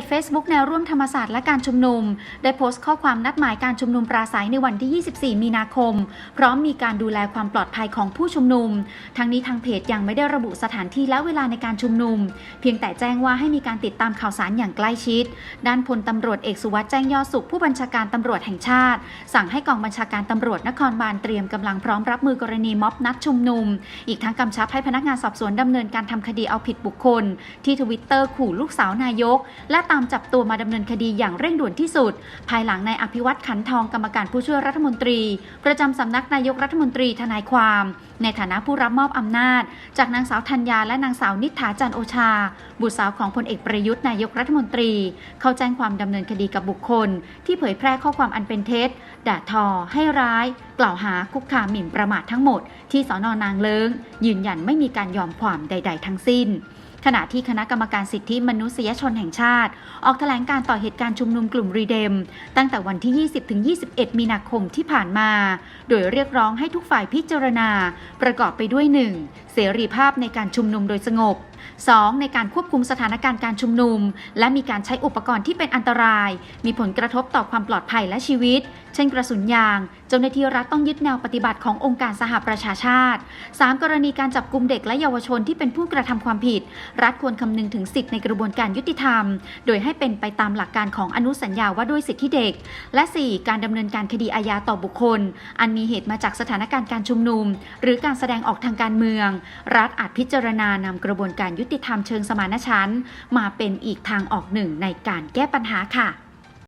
จ Facebook แนวร่วมธรรมศาสตร์และการชุมนุม ได้โพสต์ข้อความนัดหมายการชุมนุมปราศัยในวันที่ 24 มีนาคม พร้อมมีการดูแลความปลอดภัยของผู้ชุมนุม ทั้งนี้ทางเพจยังไม่ได้ระบุสถานที่และเวลาในการชุมนุม เพียงแต่แจ้งว่าให้มีการติดตามข่าวสารอย่างใกล้ชิด ด้านพลตำรวจเอกสุวัสด์แจ้งยอดสุขผู้บัญชาการตำรวจแห่งชาติ สั่งให้กองบัญชาการตำรวจนครบาลเตรียมกำลังพร้อมรับมือกรณีม็อบนัดชุมนุม อีกทั้งกำชับให้พนักงานสอบสวนดำเนินการทำคดีเอาผิดบุคคล ที่ทวิตเตอร์ขู่ลูกสาวนายก และตามจับตัวมาดำเนินคดีอย่างเร่งด่วนที่สุด ภายหลังนายอภิวัตขันทองกรรมการผู้ช่วยรัฐมนตรี ประจำสำนักนายกรัฐมนตรีทนายความ ในฐานะผู้รับมอบอำนาจ จากนางสาวธัญญาและนางสาวนิษฐาจันโอชา บุตรสาวของพลเอกประยุทธ์นายกรัฐมนตรี เข้าแจ้งความดำเนินคดีกับบุคคล ที่เผยแพร่ข้อความอันเป็นเท็จ ด่าทอ ให้ร้าย กล่าวหาคุกคามหมิ่นประมาททั้งหมด ที่สอนอนางเลิงยืนยันไม่มีการยอมความใด ๆ ทั้งสิ้น ขณะที่คณะกรรมการสิทธิมนุษยชนแห่งชาติ ออกแถลงการต่อเหตุการณ์ชุมนุมกลุ่มรีเดม ตั้งแต่วันที่ 20ถึง21 มีนาคมที่ผ่านมา โดยเรียกร้องให้ทุกฝ่ายพิจารณา ประกอบไปด้วย 1. เสรีภาพในการชุมนุมโดยสงบ 2. ในการควบคุมสถานการณ์การชุมนุม และมีการใช้อุปกรณ์ที่เป็นอันตราย มีผลกระทบต่อความปลอดภัยและชีวิต เช่นกระสุนยาง เจ้าหน้าที่รัฐต้องยึดแนวปฏิบัติขององค์การสหประชาชาติ 3. กรณีการจับกลุ่มเด็กและเยาวชนที่เป็นผู้กระทำความผิด รัฐควรคำนึงถึงสิทธิในกระบวนการยุติธรรม โดยให้เป็นไปตามหลักการของอนุสัญญาว่าด้วยสิทธิเด็ก และ 4. การดำเนินการคดีอาญาต่อบุคคล อันมีเหตุมาจากสถานการณ์การชุมนุม หรือการแสดงออกทางการเมือง รัฐอาจพิจารณานำกระบวนการยุติธรรมเชิงสมานฉันท์มาเป็นอีกทางออกหนึ่งในการแก้ปัญหาค่ะ